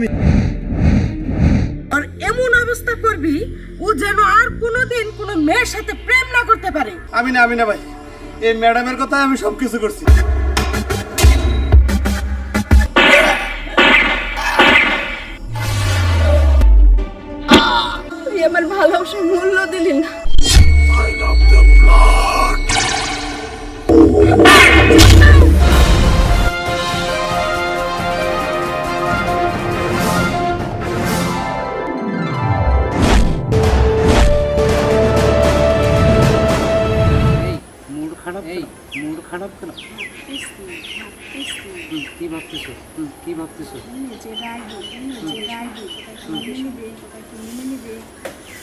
আমি। আর এমন অবস্থা করবি ও যেন আর কোনোদিন কোনো মেয়ের সাথে প্রেম না করতে পারে। আমি না আমি না ভাই এই ম্যাডামের কথা আমি সব কিছু করছি। তুই আমার ভালোবাসার মূল্য দিলি না। মুড খারাপ কেন? কি ভাবতেছো? কি ভাবতেছো?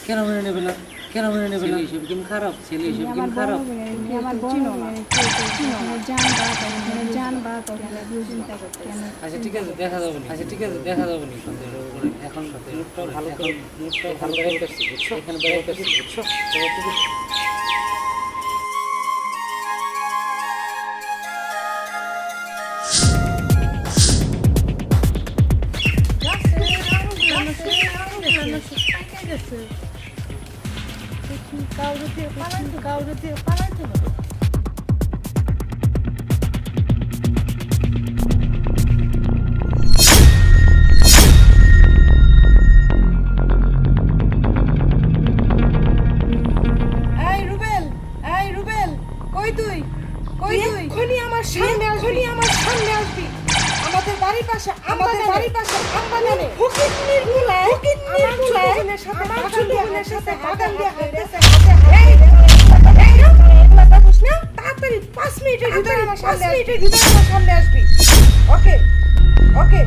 কেন মেনে নেবে না? কেন মেনে নেবে না? এসব গেম খারাপ ছেলে এসব গেম খারাপ। আচ্ছা ঠিক আছে দেখা যাবে আচ্ছা ঠিক আছে দেখা যাবে এখন মুডটা ভালো মুডটা ভালো বুঝছ? এখানে বুঝছ? রুবেল কই তুই? কই তুই? আমার সামনে এক্ষুনি আমার সামনে আমাদের বাড়ির পাশে আমাদের বাড়ির পাশে আমবাগানে ফকিরনিরগুলা আমার সাথে আমার ছোটনের সাথে বাগান দিয়ে হাঁটতেছে এই এই এগুলা দেখিস না? তাড়াতাড়ি 5 মিনিটের ভিতরে আমার সামনে 5 মিনিটের ভিতরে আমার সামনে আসবি। ওকে ওকে।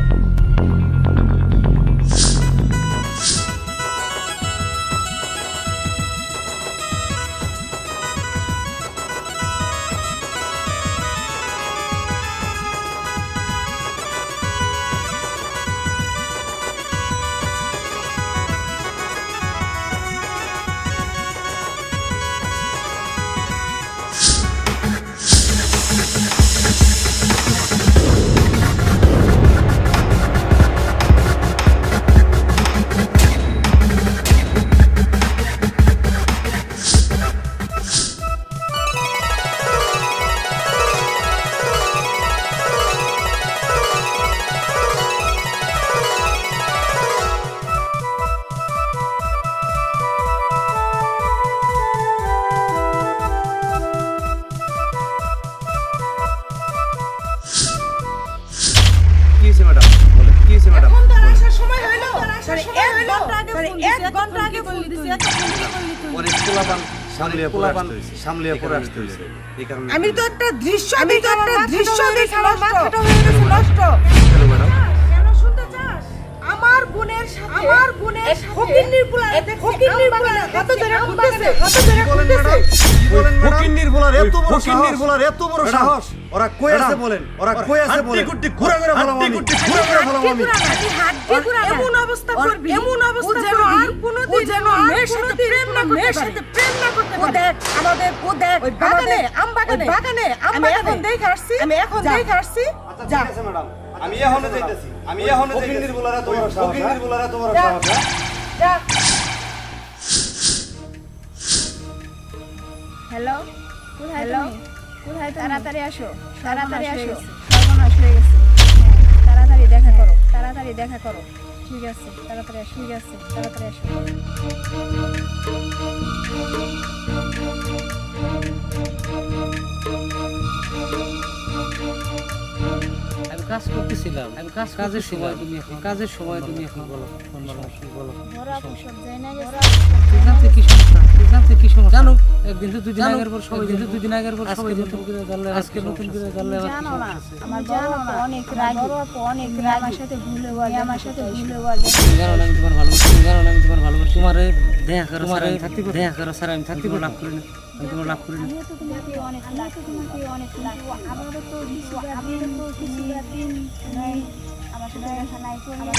ঘণ্টা আগে ফোন দিছি এক ঘণ্টা আগে ফোন দিছি এত ফোন করলি তুই অনেক পোলাপান সামলিয়ে পরে আসতে পরে আসতে হয়েছে এই কারণে আমি তো একটা দৃশ্য আমি তো একটা দৃশ্য দেখে মাথাটা হয়ে গেছে নষ্ট বোনের সাথে আমার বোনের সাথে ফকিন্নির পোলা ফকিন্নির পোলা কত ধরে খুঁজতেছে কত ধরে খুঁজতেছে কি বলেন ফকিন্নির এত বড় ফকিন্নির সাহস। এত বড় সাহস। ওরা কই আছে বলেন? ওরা কই আছে বলেন? হাড্ডি-গুড্ডি ঘুরে ঘুরে ফেলাবো আমি। ঘুরে ঘুরে ফেলাবো আমি এমন অবস্থা করবি এমন অবস্থা যেন আর কোনোদিন যেন মেয়ের সাথে প্রেম না মেয়ের সাথে প্রেম না করতে পারে। ও দেখ আমাদের ও দেখ বাগানে আম বাগানে বাগানে আম বাগানে এখন দেখে আসছি আমি এখন দেখে আসছি। আচ্ছা ঠিক আছে ম্যাডাম। আমি এখনও যাইতেছি। আমি এখনও যাইতেছি। বলার বড় সাহস ফকিন্নির বলার। সাহস হ্যাঁ? হ্যালো? কোথায় তুমি? কোথায় তাড়াতাড়ি আসো। তাড়াতাড়ি আসো। সর্বনাশ হয়ে গেছে। হ্যাঁ, তাড়াতাড়ি দেখা করো। তাড়াতাড়ি দেখা করো। ঠিক আছে তাড়াতাড়ি আসো। ঠিক আছে তাড়াতাড়ি আসো। আমি কাজ করতেছিলাম। আমি কাজ কাজের সময় তুমি এখন কাজের সময় তুমি এখন বলো। বলো বলো? কি সমস্যা? জানতে কি সমস্যা? জানো একদিন তো দুই দিন আগের পর সবাই দিন দুই দিন আগের পর সবাই নতুন করে জানলে আজকে নতুন করে জানলে জানো না আমার অনেক রাগী। অনেক রাগী। আমার সাথে ভুলে গেল আমার সাথে ভুলে গেল জানো না আমি তোমার ভালোবাসি জানো না আমি তোমার ভালোবাসি। তোমার দেখা করো তোমার থাকতে দেখা করো স্যার আমি থাকতে লাভ করি না আমি তোমার লাভ করি না। তোমাকে অনেক লাগতো তোমাকে অনেক লাগতো আমারও তো কিছু আমারও তো কিছু দিন নাই। আমার সাথে দেখা নাই করলে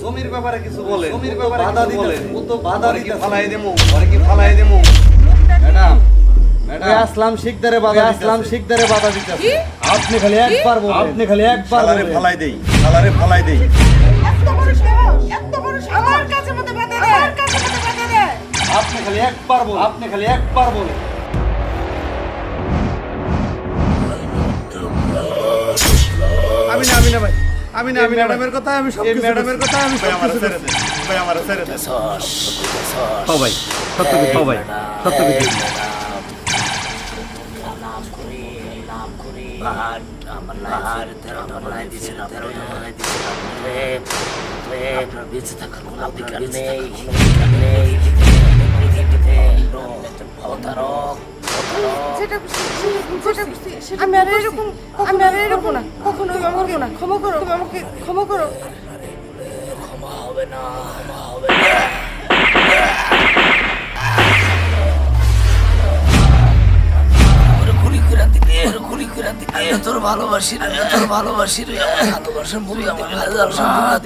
জমির ব্যাপারে কিছু বলে ব্যাপারে বাধা দিতে ও তো বাধা দিতে ফালাই দেমু পরে কি ফালাই দেমু ম্যাডাম ম্যাডাম। আসলাম শিকদারে বাধা আসলাম শিকদারে বাধা দিতে আপনি খালি একবার বলেন। আপনি খালি একবার বলেন। ফালাই দেই। ফালাই দেই। এত বড় সাহস এত বড় সাহস। আমার কাছে মতো বাধা দেয়। আমার কাছে মতো বাধা দেয়। আপনি খালি একবার বলেন। আপনি খালি একবার বলেন। আমি না আমি না ভাই। আমি না আমি ম্যাডামের কথা আমি সব ম্যাডামের কথা আমি সব কিছু ছেড়ে দেন ভাই আমার ছেড়ে দেন ও ভাই সত্য কিছু ও ভাই সত্য কিছু বেঁচে যেটা যেটা আমি আর এরকম আমি আর এরকম না। কখনোই আমাকে না। ক্ষমা করো। তুমি আমাকে ক্ষমা করো। ক্ষমা হবে না ক্ষমা হবে তোর ভালোবাসি রে তোর ভালোবাসি রে। আমার ভালোবাসার মুভি আমার জান্নাত।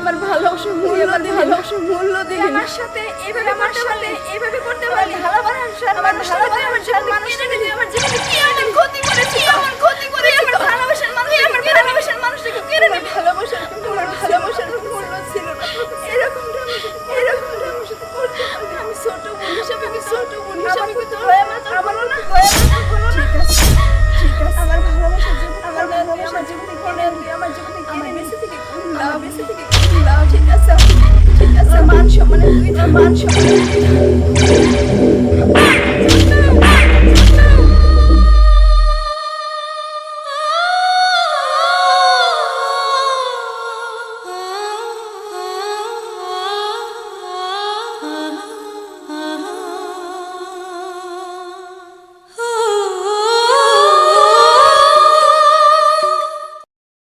আমার ভালোবাসা মূল্য দিই ভালোবাসা মূল্য দিই আমার সাথে এইভাবে আমার সাথে এভাবে করতে পারি ভালোবাসা আমার সাথে আমার সম্মান